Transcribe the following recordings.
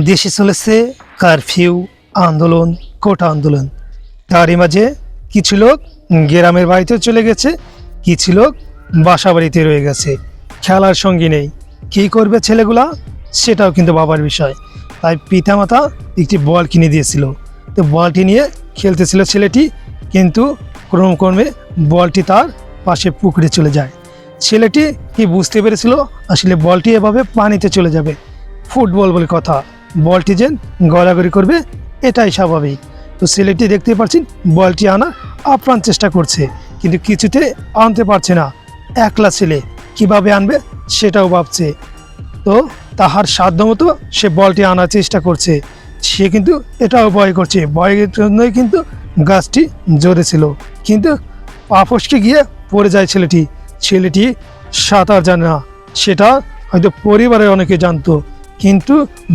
দেশে চলেছে কারফিউ আন্দোলন, কোটা আন্দোলন। তারই মাঝে কিছু লোক গ্রামের বাড়িতে চলে গেছে, কিছু লোক বাসা বাড়িতে রয়ে গেছে। খেলার সঙ্গী নেই। কী করবে ছেলেগুলা? সেটাও কিন্তু বাবার বিষয়। তাই পিতামাতা একটি বল কিনে দিয়েছিল। তো বলটি নিয়ে খেলতেছিল ছেলেটি, কিন্তু ক্রমক্রমে বলটি তার পাশে পুকুরে চলে যায়। ছেলেটি কি বুঝতে পেরেছিল? আসলে বলটি এভাবে পানিতে চলে যাবে। ফুটবল বলে কথা। বলটি যে গড়াগড়ি করবে, এটাই স্বাভাবিক। তো ছেলেটি দেখতে পাচ্ছেন, বলটি আনার আপ্রাণ চেষ্টা করছে, কিন্তু কিছুতে আনতে পারছে না। একলা ছেলে কীভাবে আনবে সেটাও ভাবছে। তো তাহার সাধ্যমতো সে বলটি আনার চেষ্টা করছে। সে কিন্তু এটাও ভয় করছে। ভয়ের জন্যই কিন্তু গাছটি জোরে ছিল। কিন্তু পা গিয়ে পড়ে যায় ছেলেটি। ছেলেটি সাঁতার জানে না। সেটা হয়তো পরিবারের অনেকে জানতো। কিন্তু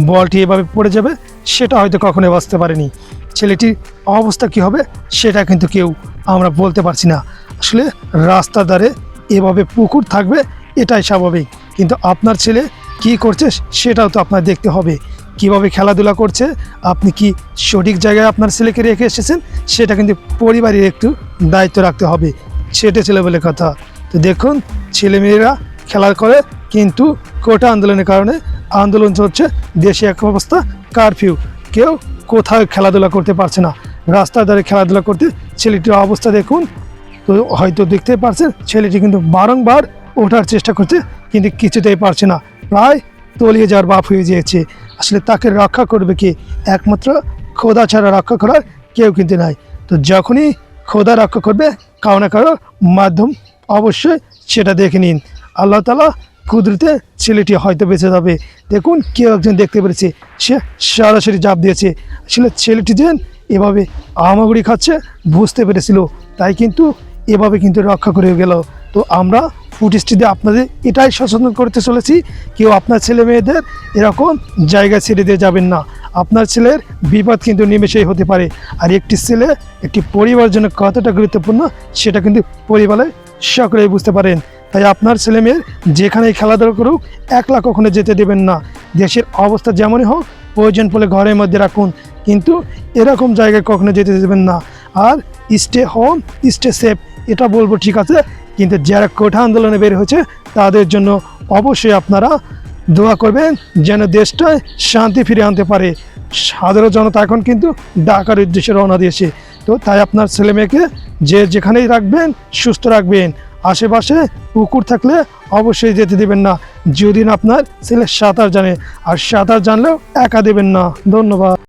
বলটি এভাবে পড়ে যাবে, সেটা হয়তো কখনো বাঁচতে পারেনি। ছেলেটির অবস্থা কি হবে, সেটা কিন্তু কেউ আমরা বলতে পারছি না। আসলে রাস্তার ধারে এভাবে পুকুর থাকবে, এটাই স্বাভাবিক। কিন্তু আপনার ছেলে কি করছে, সেটাও তো আপনার দেখতে হবে। কীভাবে খেলাধুলা করছে, আপনি কি সঠিক জায়গায় আপনার ছেলেকে রেখে এসেছেন, সেটা কিন্তু পরিবারের একটু দায়িত্ব রাখতে হবে। ছেটে ছেলে বলে কথা। তো দেখুন, ছেলেমেয়েরা খেলার করে, কিন্তু কোটা আন্দোলনের কারণে আন্দোলন চলছে, দেশে এক অবস্থা কারফিউ কেউ কোথাও খেলাধুলা করতে পারছে না। রাস্তার ধারে খেলাধুলা করতে ছেলেটির অবস্থা দেখুন। তো হয়তো দেখতে পারছেন, ছেলেটি কিন্তু বারংবার ওঠার চেষ্টা করছে, কিন্তু কিছুতেই পারছে না। প্রায় তলিয়ে যাওয়ার বাপ হয়ে গিয়েছে। আসলে তাকে রক্ষা করবে কি? একমাত্র খোদা ছাড়া রক্ষা করার কেউ কিন্তু নাই। তো যখনই খোদা রক্ষা করবে, কারও না কারও মাধ্যম অবশ্যই সেটা দেখে নিন। আল্লাহ তালা কুদরতে ছেলেটি হয়তো বেঁচে যাবে। দেখুন, কেউ একজন দেখতে পেরেছে। সে সরাসরি জাপ দিয়েছে। আসলে ছেলেটি যেন এভাবে আমাগুড়ি খাচ্ছে, বুঝতে পেরেছিল। তাই কিন্তু এভাবে কিন্তু রক্ষা করে গেল। তো আমরা ফুটেজটি দিয়ে আপনাদের এটাই সচেতন করতে চলেছি, কেউ আপনার ছেলে মেয়েদের এরকম জায়গা ছেড়ে দিয়ে যাবেন না। আপনার ছেলের বিপদ কিন্তু নিমেষেই হতে পারে। আর একটি ছেলে একটি পরিবারের জন্য কতটা গুরুত্বপূর্ণ, সেটা কিন্তু পরিবারের সকলেই বুঝতে পারেন। তাই আপনার ছেলে মেয়ের যেখানেই খেলাধুলা করুক একলা কখনো যেতে দেবেন না। দেশের অবস্থা যেমনই হোক, প্রয়োজন পড়লে ঘরের মধ্যে রাখুন। কিন্তু এরকম জায়গায় কখনো যেতে দেবেন না। আর স্টে হোম স্টে সেফ এটা বলব ঠিক আছে, কিন্তু যারা কোঠা আন্দোলনে বের হয়েছে, তাদের জন্য অবশ্যই আপনারা দোয়া করবেন যেন দেশটায় শান্তি ফিরে আনতে পারে। সাধারণ জনতা এখন কিন্তু ডাকার উদ্দেশ্যে রওনা দিয়েছে। তো তাই আপনার ছেলে মেয়েকে যে যেখানেই রাখবেন, সুস্থ রাখবেন। আশেপাশে পুকুর থাকলে অবশ্যই যেতে দেবেন না। যদি না আপনার, ছেলে সাঁতার জানে। আর সাঁতার জানলেও একা দেবেন না। ধন্যবাদ।